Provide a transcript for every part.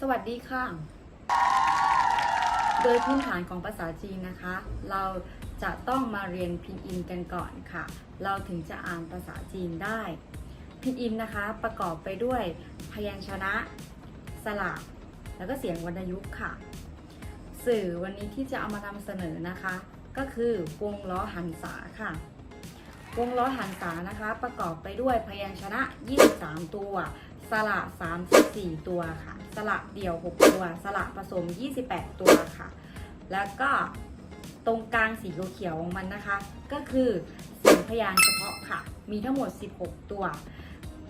สวัสดีค่ะ โดยพื้นฐานของภาษาจีนนะคะ เราจะต้องมาเรียนพินอินกันก่อนค่ะ เราถึงจะอ่านภาษาจีนได้ พินอินนะคะประกอบไปด้วยพยัญชนะ สระแล้วก็เสียงวรรณยุกต์ค่ะ สื่อวันนี้ที่จะเอามานำเสนอนะคะ ก็คือวงล้อหันษาค่ะ วงล้อหันษานะคะ ประกอบไปด้วยพยัญชนะ 23 ตัว สระ34 ตัวค่ะ สระเดี่ยว 6 ตัว สระผสม 28 ตัวค่ะ แล้วก็ตรงกลางสีเขียวของมันนะคะ ก็คือเสียงพยางค์เฉพาะค่ะ มีทั้งหมด 16 ตัว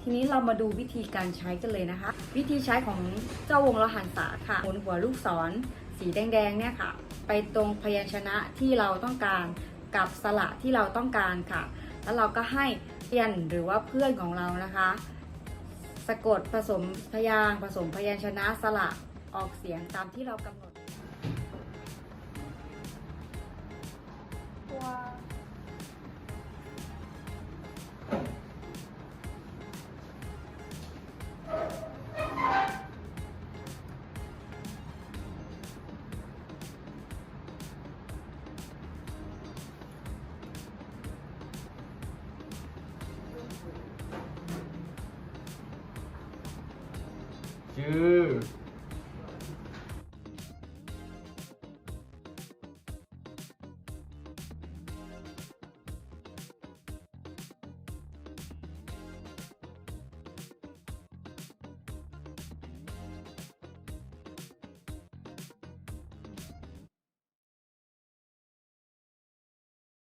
ทีนี้เรามาดูวิธีการใช้กันเลยนะคะ วิธีใช้ของเจ้าวงล้อหันษาค่ะหมุนหัวลูกศรสีแดงๆเนี่ยค่ะ ไปตรงพยัญชนะที่เราต้องการกับสระที่เราต้องการค่ะ แล้วเราก็ให้เพียนหรือว่าเพื่อนของเรานะคะ สะกดผสมพยางผสมพยัญชนะสระออกเสียงตามที่เรากำหนด ชื่อ